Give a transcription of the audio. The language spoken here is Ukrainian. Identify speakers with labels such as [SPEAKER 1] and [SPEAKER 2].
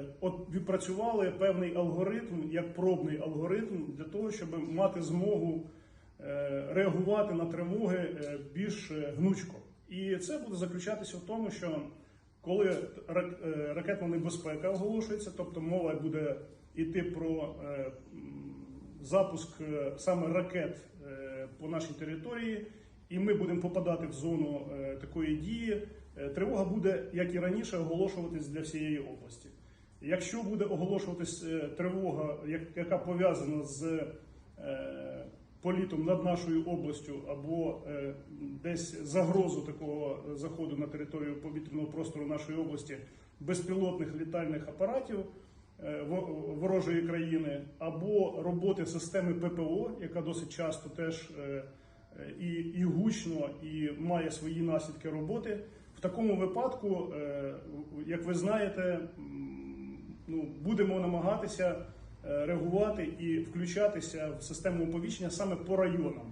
[SPEAKER 1] е, от відпрацювали певний алгоритм, як пробний алгоритм, для того, щоб мати змогу е, реагувати на тривоги е, більш гнучко. І це буде заключатися в тому, що коли ракетна небезпека оголошується, тобто мова буде йти про запуск саме ракет по нашій території, і ми будемо попадати в зону такої дії, тривога буде, як і раніше, оголошуватись для всієї області. Якщо буде оголошуватись е, тривога, яка пов'язана з е, політом над нашою областю або е, десь загрозу такого заходу на територію повітряного простору нашої області безпілотних літальних апаратів ворожої країни, або роботи системи ППО, яка досить часто теж і, і гучно, і має свої наслідки роботи. В такому випадку, як ви знаєте, ну, будемо намагатися е, реагувати і включатися в систему оповіщення саме по районам.